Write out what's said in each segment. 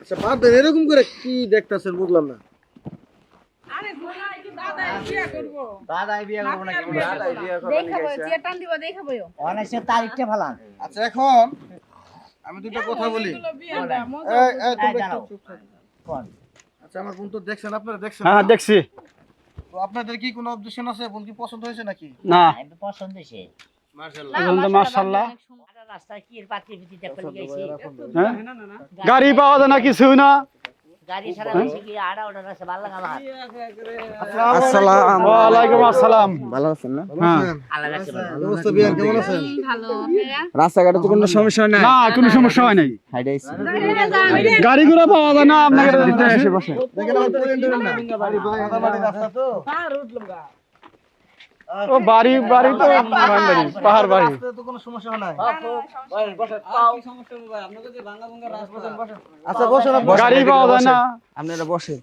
আচ্ছা দেন এরকম করে কি দেখতাছেন বুঝলাম না। দাদাই বিয়ে করব। নাকি? দেখাবো চেয়ার টান দিব দেখাবো। অনেক তারিখটা ভালান আচ্ছা এখন আমি দুটো কথা বলি। এই, এই, তোমরা এই, দাঁড়াও। চুপ, চুপ থাকো। কোন আচ্ছা আমার বোন তো দেখছেন আপনারা দেখছেন হ্যাঁ দেখছি। তো আপনাদের কি কোনো অবজেকশন আছে? বোন কি পছন্দ হয়েছে নাকি? না। পছন্দ হয়েছে। মাশাআল্লাহ। হ্যাঁ? গাড়ি পাওয়া যায় না কিছু না। গাড়ি ছাড়া বেশি কি? আড়া ওটা রাস্তা ভালো লাগে আমার আসসালাম। ওয়ালাইকুম আসসালাম। ভালো আছেন না? আল্লাহ কাছে ভালো। অবস্থা বিয়ার কেমন আছেন? ভালো আপনারা রাস্তাঘাটে তো কোনো সমস্যা নাই? না কোনো সমস্যা হয় নাই। গাড়ি ঘোড়া পাওয়া যায় না আপনাকে ও বাড়ি বাড়ি তো বাড়ি, পাহাড় বাড়ি। তো কোনো সমস্যা নাই। আচ্ছা বসেন গাড়ি পাওয়া যায় না। আপনারা বসেন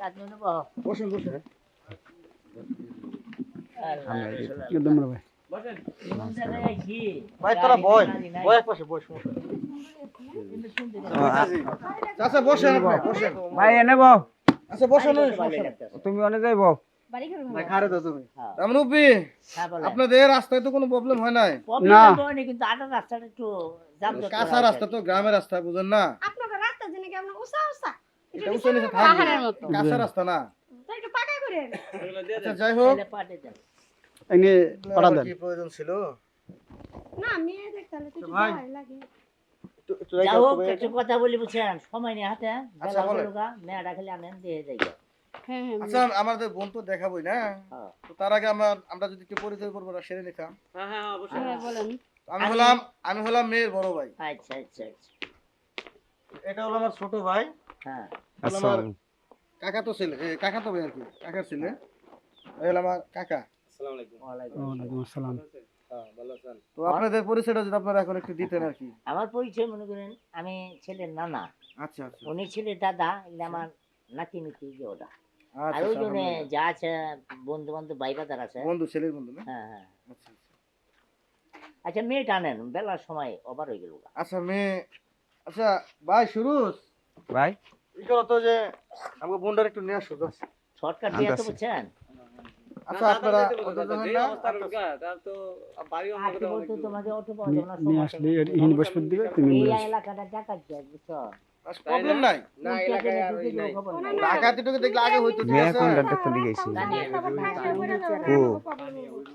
কাজ নেই বাবা। বসেন। বসেন আল্লাহ। একদম ভাই কোন জায়গায় আইছি? ভাই তোরা বয়। গাড়ি নাই। বয় পাশে বয় সমস্যা আচ্ছা বসেন বসেন ভাই এনে বউ। আচ্ছা বসেন। তুমি অনে যাই বউ হ্যাঁ। হ্যাঁ। আপনাদের রাস্তায় তো কোনো প্রবলেম হয় নাই? কিন্তু আটার রাস্তাটা একটু কাঁচা রাস্তা তো গ্রামের রাস্তা বুঝেন না? আপনার রাস্তা জেনে কি আপনার উসা উসা এটা উঁচু নিচে থাকবে। কাঁচা রাস্তা না? আচ্ছা যাই হোক। তাহলে পাঠিয়ে দেন। এনে পাঠা দেন। কি প্রয়োজন ছিল? না মেয়ে দেখতে তো ভয় লাগে। একটু- একটু যা রেখে হোক, একটু কথা বলি বুঝছেন? সময় নেই হাতে। আচ্ছা, বেলা। মেয়েটা খালি আনেন দিয়ে যাই। আচ্ছা আমাদের বোন তো দেখাবোই না? হ্যাঁ। তো তার আগে আমার আমরা যদি একটু পরিচয় করব সেরে নিতাম। হ্যাঁ আমি হলাম আমি হলাম মেয়ের বড় ভাই। আচ্ছা আচ্ছা এটা হলো আমার ছোট ভাই। হ্যাঁ। আমার কাকা তো ছেলে। কাকা তো ভাই আর কি কাকার ছেলে। এই হলো আমার কাকা। ওয়ালাইকুম। ওয়ালাইকুম আসসালাম। তো আপনাদের পরিচয়টা যদি আপনারা এখন একটু দিতেন আর কি। আমার পরিচয় মনে করেন আমি ছেলের নানা। আচ্ছা আচ্ছা। উনি ছেলের দাদা আমার নাতি নাতি যে ওটা আর আচ্ছা আচ্ছা। যা আছে বন্ধু বান্ধব ভাই বাদার আছে। বন্ধু ছেলের বন্ধু না? হ্যাঁ হ্যাঁ। আচ্ছা আচ্ছা। আচ্ছা মেয়েটা আনেন বেলার সময় ওভার হয়ে গেল আচ্ছা মেয়ে আচ্ছা ভাই সুরুজ। ভাই? ই করো তো যে আমাকে বোনটার একটু নিয়ে আসো শর্টকাট দিয়ে তো বুঝছেন আচ্ছা আপনারা তোমাকে অটো পাওয়া যাবে না? তুমি এই এলাকাটা যায় বুঝছ? প্রবলেম নাই না এলাকায় আর ওই নাই ডাকাতিটুকু দেখলে আগে হইতো ঠিক আছে ও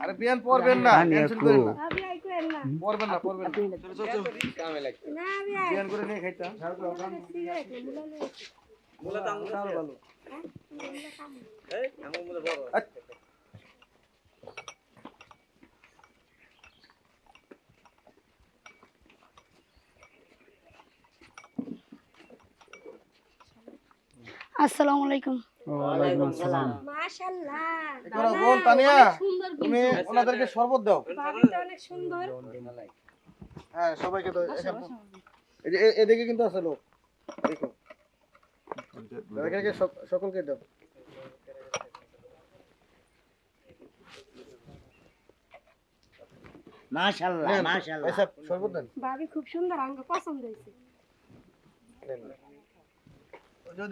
আরে বিয়ান পড়বেন না টেনশন করেন না পড়বেন না পড়বেন না চলো, চলো, চলো। না বিয়ান করে নিয়ে খাইতাম সিগারেট মুলালে ভালো ভালো আসসালামু আলাইকুম। ওয়ালাইকুম আসসালাম। মাশাআল্লাহ। করো বোন তানিয়া তুমি ওনাদেরকে শরবত দাও। অনেক সুন্দর। হ্যাঁ সবাইকে দাও এখানে দাও। এই যে এ- এদিকে কিন্তু আছে লোক। দেখো। সকলকে দাও। মাশাআল্লাহ মাশাআল্লাহ। দেন। ভাবি খুব সুন্দর আমাকে পছন্দ হয়েছে।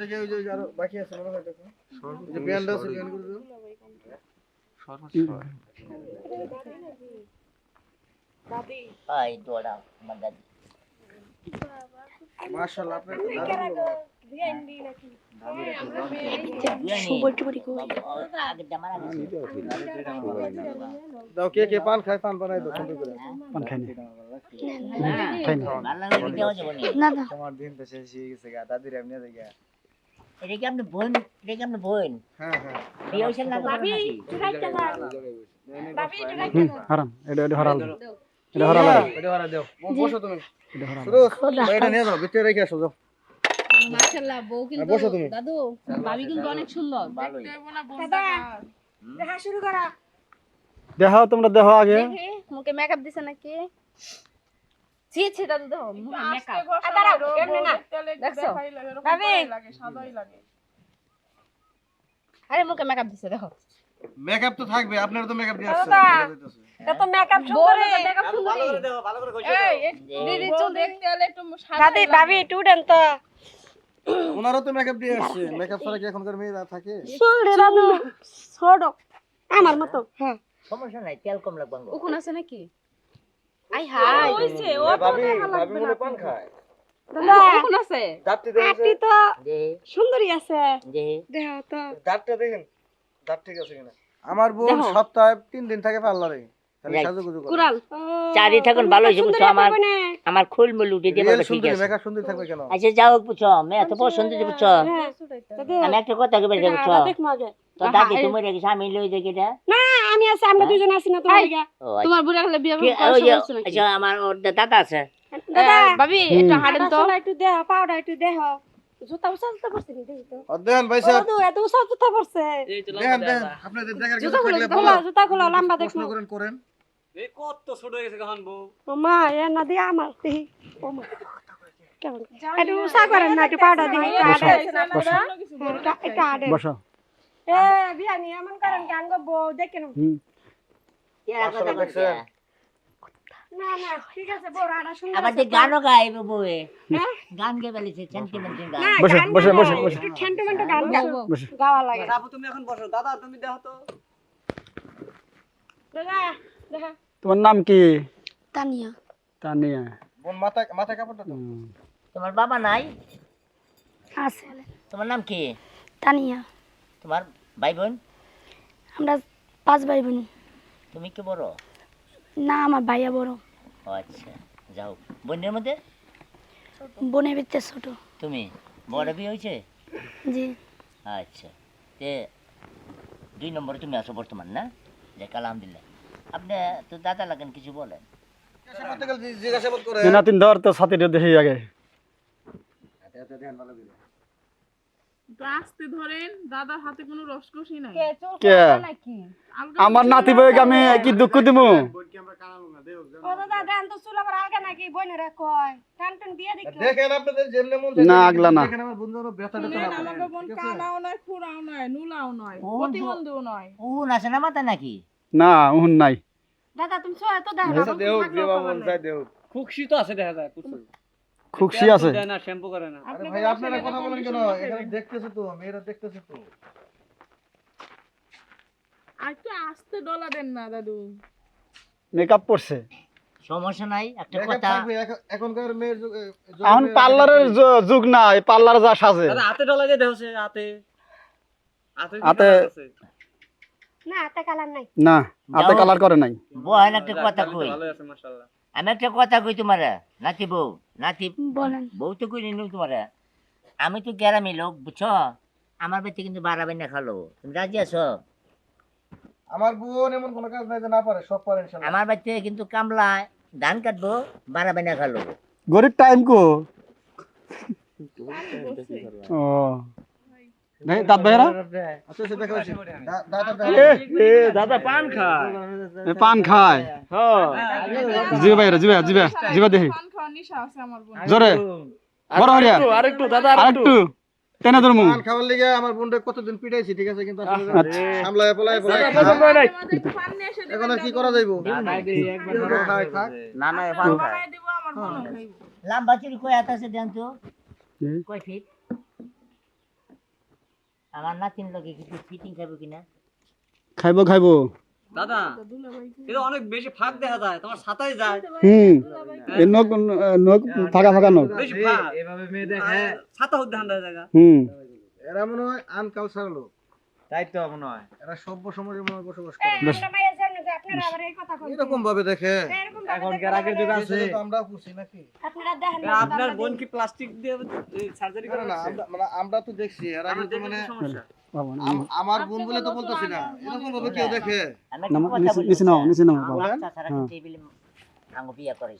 যে আরও বাকি আছে মনে হয় দেখো। যে বিয়ানটা আছে বিয়ান করে দাও মাশাআল্লাহ আপনার নাকি? দাও কে কে পান খায় পান বানাই দাও সুন্দর করে। পান খাই না। ভালো লাগলে দেওয়া যাবে না। না না। তোমার দিন তো শেষ হয়ে গেছে গা দাদির এমনি থেকে এটা কি আপনি বোন এটা কি আপনি বোন হ্যাঁ হ্যাঁ বিয়ে হয়েছে না ভাবি রাইটটা দাও ভাবি একটু রাইটটা হারাম এটা এটা হারাল এটা হারাল এটা হারা দাও বসো তুমি এটা হারাল এটা নিয়ে যাও ভিতরে রেখে আসো যাও মাশাআল্লাহ বউ কিন্তু বসো তুমি দাদু ভাবি কিন্তু অনেক সুন্দর ভালোই দাদা দেখা শুরু করা দেখাও তোমরা দেখো আগে মুখে মেকআপ দিছে নাকি ছি ছি দাদু দেখো মুখে মেকআপ আ, দাঁড়াও এমনি না? দেখছ? আরে মুখে মেকআপ দিছে দেখো। মেকআপ তো থাকবে আপনারা তো মেকআপ দিয়ে দাদা। বোঝা যাইতেছে। এত মেকআপ সুন্দরী দিদি চুল দেখতে হলে একটু দাদি ভাবি একটু উঠেন তো। ওনারও তো মেকআপ দিয়ে আসছে। মেকআপ ছাড়া কি এখনকার মেয়েরা থাকে? চুল দাদু। ছোট আমার মতো। হ্যাঁ। সমস্যা নাই তেল কম লাগবে। উকুন আছে নাকি? আই হাই হইছে ও ভাবি ভাবি মনে পান খায়। দাদা উকুন আছে? দাঁতটি আটি তো যে সুন্দরী আছে। যে দেহ তো। দাঁতটা দেখেন দাঁত ঠিক আছে কিনা? আমার বোন সপ্তাহে তিন দিন থাকে পার্লারে। তাহলে Right. সাজুগুজু করে। কুরাল চারি থাকুন ভালো আমার আমার খুল মুল উঠে দিয়ে বলবে ঠিক আছে। মেকআপ সুন্দরী থাকবে কেন? আচ্ছা যাও বুঝছ মেয়ে এত পছন্দ বুঝছ। আমি একটা কথা কবে বুঝছ। দেখ তো দাদি তুমি রেখে আমি লই দেখি না আমি আছি আমরা দুজন আছি না তোমার লিগা। আচ্ছা। তোমার বুড়া হলে বিয়ে করার সময় আছে নাকি? আচ্ছা আমার ওর দাদা আছে। দাদা! ভাবি একটু হাঁটেন তো। একটু দেহ পাউডার একটু দেহ। জুতা উসা জুতা পড়ছে নি দেখি তো। দেখেন ভাই সাহেব দাদু এত উসা জুতা পড়ছে দেখেন দেখেন আপনাদের দেখার কিছু জুতা খুলো থাকলে জুতা খুলো জুতা খুলো লম্বা প্রশ্ন দেখো। করেন করেন। ও মা এ না দিয়ে আমার দেখি। ও মা কেমন একটু উসা করেন না একটু পাউডার দিই। একটু বসো। এ বিয়ানি এমন করেন গান গো দেখেন না না ঠিক আছে বড় আড়া সুন্দর আবার যে গানও গাইবে বউয়ে। গান গে বলেছে সেন্টিমেন্ট গান। বসে, বসে, বসে, বসে। একটু ঠেন্টু গান গাও গাওয়া লাগে। আপু তুমি এখন বসো। দাদা তুমি দেখো তো। দাদা দেখা তোমার নাম কি? তানিয়া। তানিয়া। বোন মাথা মাথা কাপড়টা তোমার বাবা নাই? আছে। তোমার নাম কি? তানিয়া। তোমার ভাই বোন আমরা পাঁচ ভাই বোন তুমি কি বড়? না আমার ভাইয়া বড়। আচ্ছা। যাও। বোনের মধ্যে? বোনের ভিতরে ছোট। তুমি? বড় বিয়ে হয়েছে? জি। আচ্ছা। তে দুই নম্বরে তুমি আসো বর্তমান না? যাক আলহামদুলিল্লাহ। আপনি তো দাদা লাগেন কিছু বলেন। জিজ্ঞাসাবাদ করে। ধর তো ছাতিটা দেখি আগে। আসতে ধরেন দাদার হাতে কোনো রসকসই নাই। কে? নাকি? আমার নাতি বইকে আমি কি দুঃখ দিমু? মন না, আগলা না। উহুন নাই। দাদা তুমি সয় তো দেবা মন তো আছে দেখা যায় খুশি আছে। না শ্যাম্পু করে না। আরে ভাই আপনারা কথা বলেন কেন? এখানে দেখতেছে তো মেয়েরা দেখতেছে তো। আর আস্তে ডলা দেন না দাদু। মেকআপ পড়ছে সমস্যা নাই একটা কথা এখন- এখনকার মেয়ের এখন পার্লারের যুগ না এই পার্লার যা সাজে। হাতে ডলা দিয়ে দেখছে হাতে। হাতে কি হাতে- কালার না নাই। না হাতে কালার করে নাই। বহেন একটা কথা কই? ভালোই আছে মাশাআল্লাহ। আমি একটা কথা কই তোমার? নাতি বউ নাতি বলেন। বউ তো কই নিল তোমার? আমি তো গ্রামী লোক বুঝছ? আমার বাড়িতে কিন্তু বাড়াবে না খালো। তুমি রাজি আছো? আমার বোন এমন কোনো কাজ নাই যে না পারে সব পারে ইনশাআল্লাহ আমার বাড়িতে কিন্তু কামলা ধান কাটবো বাড়াবে না খালো। গরিব টাইম কো? ও। দেখ দাঁত বাইরা আচ্ছা আচ্ছা দেখা হচ্ছে দাদা দাদা এ এ দাদা পান খায় পান খায় হ্যাঁ জিবা বাইরা জিবা জিবা জিবা দেখি পান খাওয়ার নিশা বোন জোরে বড় হরিয়া আরেকটু দাদা আরেকটু টেনে ধরমু পান খাওয়ার লিগে আমার বোনটা কতদিন পিটাইছি ঠিক আছে? কিন্তু আচ্ছা। সামলায় পলায় পলায়। হয় নাই। এখন আর কি করা যাইবো? না না পান খায়। খাইব লাম্বা চুরি কয় আছে দেন তো? কয় ফিট আমার নাতিন লোকে কিছু ফিটিং খাব কিনা? খাইবো খাইবো। দাদা এটা অনেক বেশি ফাঁক দেখা যায় তোমার সাতাই যায়। হুম নখ নখ ফাঁকা ফাঁকা নখ। বেশি ফাঁক। এভাবে মেয়ে দেখে ছাতা হতে ধান্দা জায়গা। হুম। এরা মনে হয় আনকালচার লোক। তাই তো মনে হয়। এরা সভ্য মনে বসবাস করে। এরকম ভাবে দেখে। এখনকার দেখতে আগের যুগ আছে? তো আমরা খুশি নাকি? আপনারা দেখেন আপনার বোন কি প্লাস্টিক দিয়ে সার্জারি করে না মানে আমরা তো দেখছি আর আমার তো মানে আমার বোন বলে তো বলতেছি না। এরকম ভাবে কেউ দেখে। নিচে- নাও, নিচে নাও, বাবা। আচ্ছা সারা টেবিলে বিয়া করে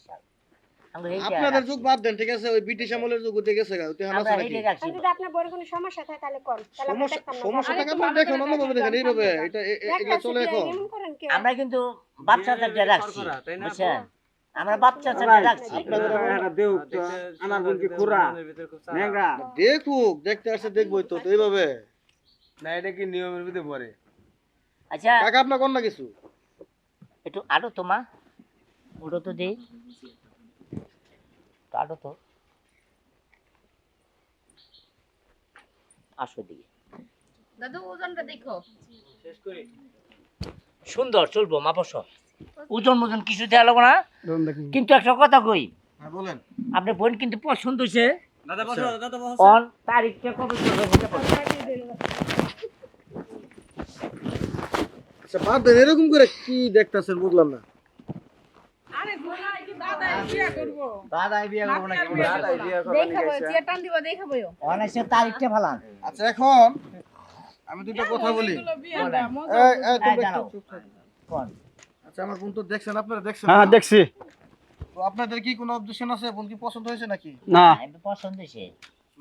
আপনাদের যুগ বাদ দেন ঠিক আছে? ওই ব্রিটিশ আমলের যুগ উঠে গেছে গা ওতে হানা আমরা আছে নাকি রাখছি আর যদি আপনার বড় কোনো সমস্যা থাকে তাহলে কোন। সমস্যা সমস্যা থাকে আপনারা দেখুন অন্যভাবে দেখেন এইভাবে। এটা এ- এ- চলে এখন। আমরা কিন্তু বাপ চাচাটা রাখছি? বুঝছেন? আমরা বাপ চাচাটা রাখছি। দেও আমার বোন কি খুরা নেংরা দেখুক দেখতে আসছে দেখবই তো তো এইভাবে। না এটা কি নিয়মের ভিতরে পড়ে? আচ্ছা কাকা আপনার কোন না কিছু? একটু আরও তো মা ওটা তো দেই। আরও তো। আসো দিকে দাদু ওজনটা দেখো। সুন্দর চলবো মা বসো। ওজন ওজন কিছু দেওয়া লাগবো না? কিন্তু একটা কথা কই। হ্যাঁ বলেন। আপনার বোন কিন্তু পছন্দ হয়েছে। দাদা বসো দাদা বসো। অন তারিখটা কবে। আচ্ছা বাদ দেন এরকম করে কি দেখতাছেন বুঝলাম না আরে ঘোড়া কি দাদা বিয়া করব দাদাই বিয়ে করব নাকি? নাতি দাদাই বিয়ে করব দেখাবো চেয়ার দিব দেখাবো। অনেক তারিখটা ভালান আচ্ছা এখন আমি দুটো কথা বলি। এই, এই, তোমরা চুপ থাকো। কোন? আচ্ছা আমার বোন তো দেখছেন আপনারা দেখছেন হ্যাঁ দেখছি। তো আপনাদের কি কোনো অবজেকশন আছে? বোন কি পছন্দ হয়েছে নাকি? না। পছন্দ হয়েছে।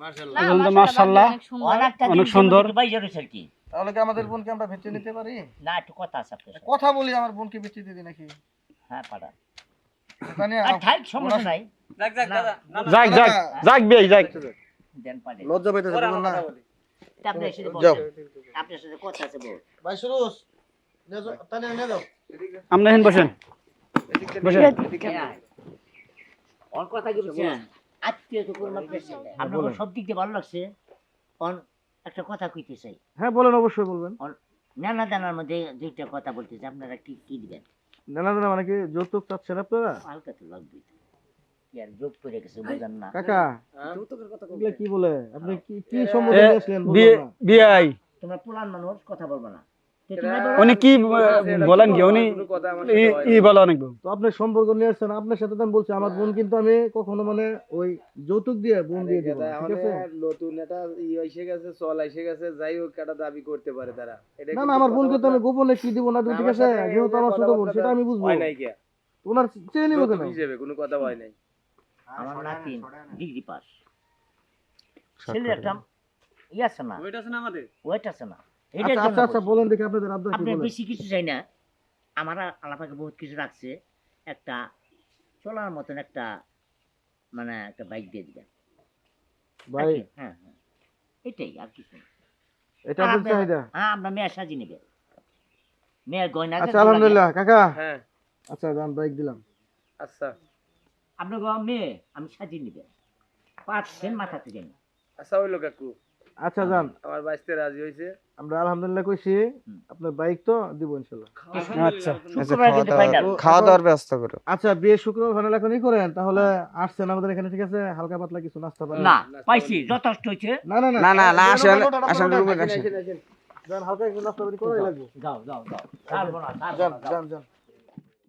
মার্শাল্লাহ এখন তো মাশাআল্লাহ। অনেক সুন্দর। বাইরে রয়েছে আর কি। তাহলে কি আমাদের বোনকে আমরা ভেতরে নিতে পারি? না একটু কথা আছে কথা বলি আমার বোনকে ভিত্তিতে দিই নাকি? হ্যাঁ পাড়া এটা আর ঠাইক সমস্যা নাই। যাক যাক দাদা না না যাক যাক যাক বিয়ে যাক। দেন পারে লজ্জা পাইতেছে না। কথা বলি। যাও। বসেন। আপনার সাথে কথা আছে বল ভাই সুরুজ তাহলে নিয়ে যাও। আমরা এখন বসেন। বসেন। হ্যাঁ। কথা কি বলছেন আত্মীয় তো কোনো আপনার সব দিক দিয়ে ভালো লাগছে? অন একটা কথা কইতে চাই। হ্যাঁ বলেন অবশ্যই বলবেন। নানা দানার মধ্যে দুইটা কথা বলতে চাই। আপনারা কি কি দিবেন? না না না মানে কি যৌতুক চাচ্ছেন আপনারা? হালকা তো। কি আর যোগ করে গেছে বুঝেন না। কাকা যৌতুকের কথা কি বলে? আপনি কি কি এ, সম্বন্ধে নিয়ে আসলেন বিয়ে বিয়ে তোমরা পুরান মানুষ কথা বলব না। উনি কি বলেন কি উনি ই-। বলে অনেক তো আপনি সম্পর্ক নিয়ে আসছেন আপনার সাথে আমি বলছি আমার বোন কিন্তু আমি কখনো মানে ওই যৌতুক দিয়ে বোন দিয়ে দিব ঠিক আছে? নতুন একটা ই এসে গেছে চল এসে গেছে যাই হোক একটা দাবি করতে পারে তারা। না না আমার বোনকে তো আমি গোপনে কি দিব না দিব, ঠিক আছে? যেহেতু আমার ছোট বোন সেটা আমি বুঝব। হয় নাই কে ওনার চেয়ে নিব কেন? হিসেবে কোনো কথা হয় নাই। আমার নাতিন ডিগ্রি পাস। ছেলে একটা ই আছে না? ওইটা আছে না আমাদের? ওয়েট আছে না। আচ্ছা আচ্ছা আচ্ছা বলেন দেখি আপনাদের আবদার কি বলেন। বেশি কিছু চাই না। আমার আলাপাকে বহুত কিছু রাখছে। একটা চলার মতন একটা মানে একটা বাইক দিয়ে দিবেন। ভাই হ্যাঁ হ্যাঁ। এটাই আর কিছু না। এটা আপনার চাহিদা? হ্যাঁ মেয়ের সাজিয়ে নেবে। মেয়ের গয়না আচ্ছা আলহামদুলিল্লাহ কাকা। হ্যাঁ। আচ্ছা দাম বাইক দিলাম। আচ্ছা। আপনার মেয়ে আমি সাজিয়ে নেবে। পাঁচ মাথাতে দেন আচ্ছা হইল কাকু আচ্ছা যান। আমার বাইসতে রাজি হয়েছে। আমরা আলহামদুলিল্লাহ কইছি আপনার বাইক তো দিব ইনশাল্লাহ। আচ্ছা খাওয়া দাওয়ার ব্যবস্থা করো। আচ্ছা বিয়ে শুক্রবার ফাইনাল এখনই করেন তাহলে আসছেন আমাদের এখানে ঠিক আছে? হালকা পাতলা কিছু নাস্তা পানি না পাইছি যথেষ্ট হয়েছে। না না না। না, না, আসেন, আসেন, রুমে আসেন। যান হালকা একটু নাস্তা পানি করাই লাগবে। যাও যাও যাও। যান যাও। যান যান।